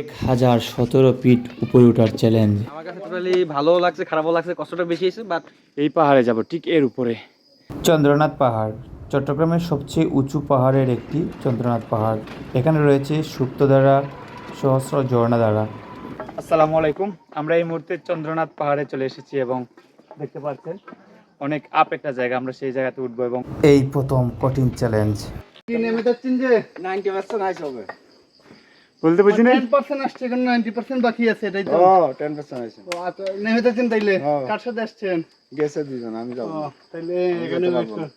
এক হাজার সতেরো ফিট উপরে ওঠার চ্যালেঞ্জ আমার কাছে টোটালি ভালো লাগছে খারাপও লাগছে কষ্টটা বেশি হয়েছে বাট এই পাহাড়ে যাব ঠিক এর উপরে। চন্দ্রনাথ পাহাড় চট্টগ্রামের সবচেয়ে উঁচু পাহাড়ের একটি চন্দ্রনাথ পাহাড়। এখানে রয়েছে সুপ্তধারা সহস্র ঝর্ণাধারা। আসসালামু আলাইকুম আমরা এই মুহূর্তে চন্দ্রনাথ পাহাড়ে চলে এসেছি এবং দেখতে পাচ্ছেন অনেক আপ একটা জায়গা আমরা সেই জায়গাতে উঠবো এবং এই প্রথম কঠিন চ্যালেঞ্জ কি নেমে যাচ্ছেন যে নাইনটি পার্সেন্ট হাইস হবে। বলতে বুঝি না? টেন পার্সেন্ট আসছে এখন নাইনটি পার্সেন্ট বাকি আছে এটাই তো। ও টেন পার্সেন্ট হাইস ও, আচ্ছা, নেমে যাচ্ছেন তাইলে? হ্যাঁ। কার সাথে আসছেন? গেছে দুজন আমি যাব। তাইলে এখানে করুন।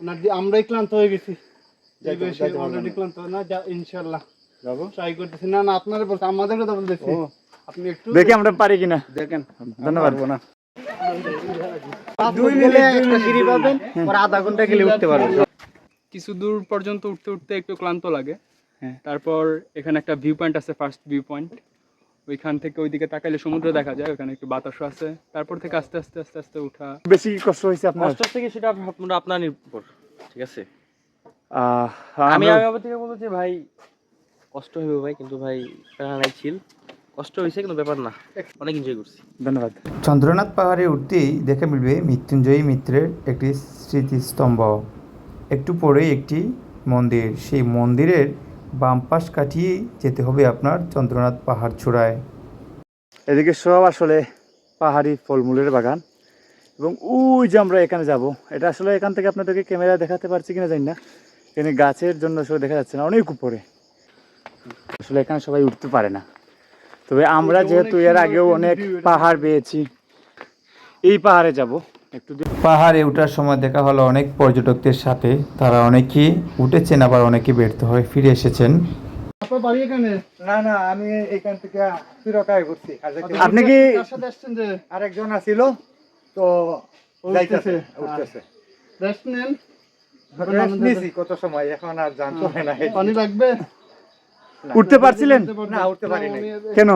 না, আমরাই ক্লান্ত হয়ে গেছি। অলরেডি ক্লান্ত না যা ইনশাল্লাহ যাব? ট্রাই করতেছি। না না আপনারা বলতে আমাদের কথা বলতেছি আপনি একটু দেখি আমরা পারি কিনা। দেখেন। ধন্যবাদ। না। দুই মিলে একটা সিঁড়ি পাবেন পরে আধা ঘণ্টা গেলে উঠতে পারব। কিছু দূর পর্যন্ত উঠতে উঠতে একটু ক্লান্ত লাগে। হ্যাঁ। তারপর এখানে একটা ভিউ পয়েন্ট আছে ফার্স্ট ভিউ পয়েন্ট ওইখান থেকে ওইদিকে তাকাইলে সমুদ্র দেখা যায় ওখানে একটু বাতাসও আছে। তারপর থেকে আস্তে আস্তে আস্তে আস্তে উঠা। বেশি কষ্ট হয়েছে আপনার? কষ্ট থেকে সেটা আপনার আপনার নির্ভর ঠিক আছে? আহ, আমি আবার থেকে বলব যে ভাই কষ্ট হবে ভাই কিন্তু ভাই প্যারা নাই ছিল। কষ্ট হয়েছে কিন্তু ব্যাপার না। অনেক এনজয় করছি। ধন্যবাদ। চন্দ্রনাথ পাহাড়ে উঠতেই দেখে মিলবে মৃত্যুঞ্জয়ী মিত্রের একটি স্মৃতিস্তম্ভ। একটু পরেই একটি মন্দির। সেই মন্দিরের বাম পাশ কাটিয়েই যেতে হবে আপনার চন্দ্রনাথ পাহাড় চূড়ায়। এদিকে সব আসলে পাহাড়ি ফলমূলের বাগান এবং ওই যে আমরা এখানে যাব এটা আসলে এখান থেকে আপনাদেরকে ক্যামেরা দেখাতে পারছি কিনা জানি না। এখানে গাছের জন্য আসলে দেখা যাচ্ছে না অনেক উপরে। আসলে এখানে সবাই উঠতে পারে না। তবে আমরা যেহেতু এর আগেও অনেক পাহাড় পেয়েছি এই পাহাড়ে যাব। একটু দূর- পাহাড়ে ওঠার সময় দেখা হলো অনেক পর্যটকদের সাথে। তারা অনেকেই উঠেছেন আবার অনেকে ব্যর্থ হয়ে ফিরে এসেছেন। আপনার বাড়ি এখানে? না না আমি এখান থেকে ফিরকায় ঘুরছি। আপনি কি কার সাথে আসছেন যে আরেকজন আছিল তো যাইতেছে উঠতেছে। রেস্ট নেন। কত সময় এখন আর জানতো না। পানি লাগবে? উঠতে পারছিলেন? না উঠতে পারি কেন?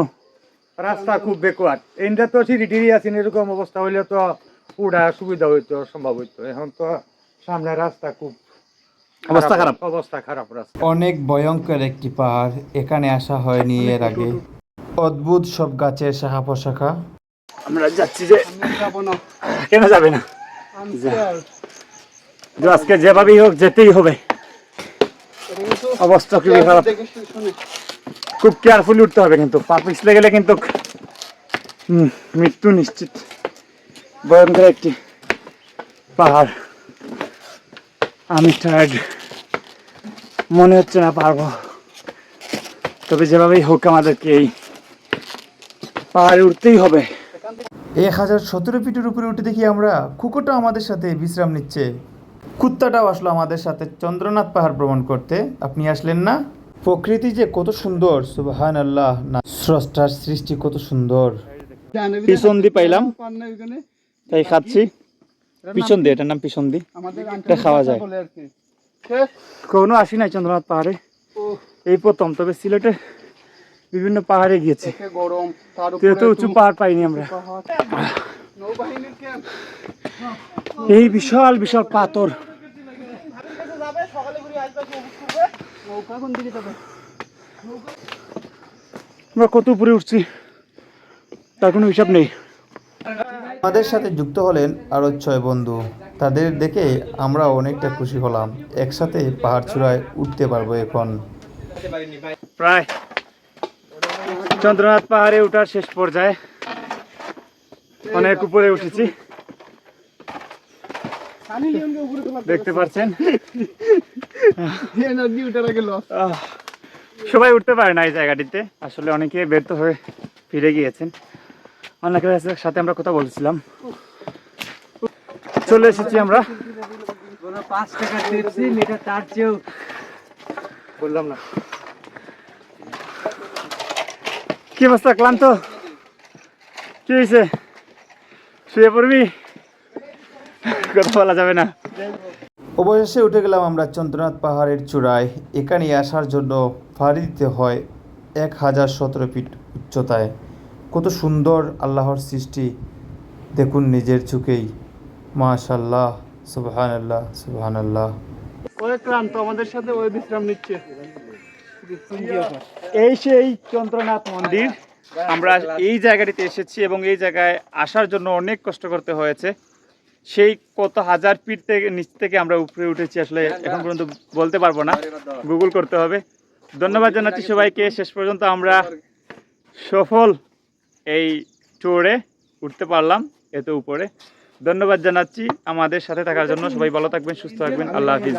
রাস্তা খুব বেকুয়ার। এইটা তো সিঁড়ি টিড়ি আছে এরকম অবস্থা হইলে তো উড়া সুবিধা হইতো সম্ভব হইতো। এখন তো সামনে রাস্তা খুব অবস্থা খারাপ। অবস্থা খারাপ রাস্তা। অনেক ভয়ঙ্কর একটি পাহাড় এখানে আসা হয়নি এর আগে। অদ্ভুত সব গাছের শাখা পোশাখা। আমরা যাচ্ছি যে কেন যাবে না? আজকে যেভাবেই হোক যেতেই হবে। অবস্থা খুবই খারাপ। খুব কেয়ারফুলি উঠতে হবে কিন্তু পা পিছলে গেলে কিন্তু হুম, মৃত্যু নিশ্চিত। ভয়ঙ্কর একটি পাহাড়। আমি টায়ার্ড মনে হচ্ছে না পারব। তবে যেভাবেই হোক আমাদেরকে এই পাহাড়ে উঠতেই হবে। এক হাজার সতেরো ফিটের উপরে উঠে দেখি আমরা কুকুরটা আমাদের সাথে বিশ্রাম নিচ্ছে। কুত্তাটাও আসলো আমাদের সাথে চন্দ্রনাথ পাহাড় ভ্রমণ করতে। আপনি আসলেন না? প্রকৃতি যে কত সুন্দর সুবহান আল্লাহ না স্রষ্টার সৃষ্টি কত সুন্দর। পিছন দিয়ে পাইলাম। তাই খাচ্ছি। পিছন দিয়ে এটার নাম পিছন আমাদের এটা খাওয়া যায়। বলে আর কি। শেষ? কখনো আসি নাই চন্দ্রনাথ পাহাড়ে। এই প্রথম তবে সিলেটে বিভিন্ন পাহাড়ে গিয়েছি। দেখে গরম তো উঁচু পাহাড় পাইনি আমরা। এই বিশাল বিশাল পাথর। কোন আমরা কত উপরে উঠছি। তার কোনো হিসাব নেই। আমাদের সাথে যুক্ত হলেন আরও ছয় বন্ধু। তাদের দেখে আমরা অনেকটা খুশি হলাম। একসাথে পাহাড় চূড়ায় উঠতে পারব এখন। প্রায় চন্দ্রনাথ পাহাড়ে ওঠার শেষ পর্যায়ে অনেক উপরে উঠেছি। দেখতে পাচ্ছেন? সবাই উঠতে পারে না এই জায়গাটিতে। আসলে অনেকে ব্যর্থ হয়ে ফিরে গিয়েছেন। অনেকের সাথে- সাথে আমরা কথা বলছিলাম। চলে এসেছি আমরা। পাঁচ টাকা টিপসি মিটার তার চেয়েও বললাম না। কি অবস্থা ক্লান্ত? কি হয়েছে? শুয়ে পড়বি? কথা বলা যাবে না। অবশেষে উঠে গেলাম আমরা চন্দ্রনাথ পাহাড়ের চূড়ায়। এখানে আসার জন্য ফাড়ি দিতে হয় এক হাজার সতেরো ফিট উচ্চতায়। কত সুন্দর আল্লাহর সৃষ্টি। দেখুন নিজের চোখেই। মাশাল্লাহ সুবহান আল্লাহ সুবহান আল্লাহ ওই ক্লান্ত আমাদের সাথে ওই বিশ্রাম নিচ্ছে। এই সেই চন্দ্রনাথ মন্দির। আমরা এই জায়গাটিতে এসেছি এবং এই জায়গায় আসার জন্য অনেক কষ্ট করতে হয়েছে। সেই কত হাজার ফিট থেকে নিচ থেকে আমরা উপরে উঠেছি আসলে এখন পর্যন্ত বলতে পারব না। গুগল করতে হবে। ধন্যবাদ জানাচ্ছি সবাইকে। শেষ পর্যন্ত আমরা সফল এই ট্যুরে উঠতে পারলাম, এত উপরে। ধন্যবাদ জানাচ্ছি আমাদের সাথে থাকার জন্য। সবাই ভালো থাকবেন, সুস্থ থাকবেন। আল্লাহ হাফিজ।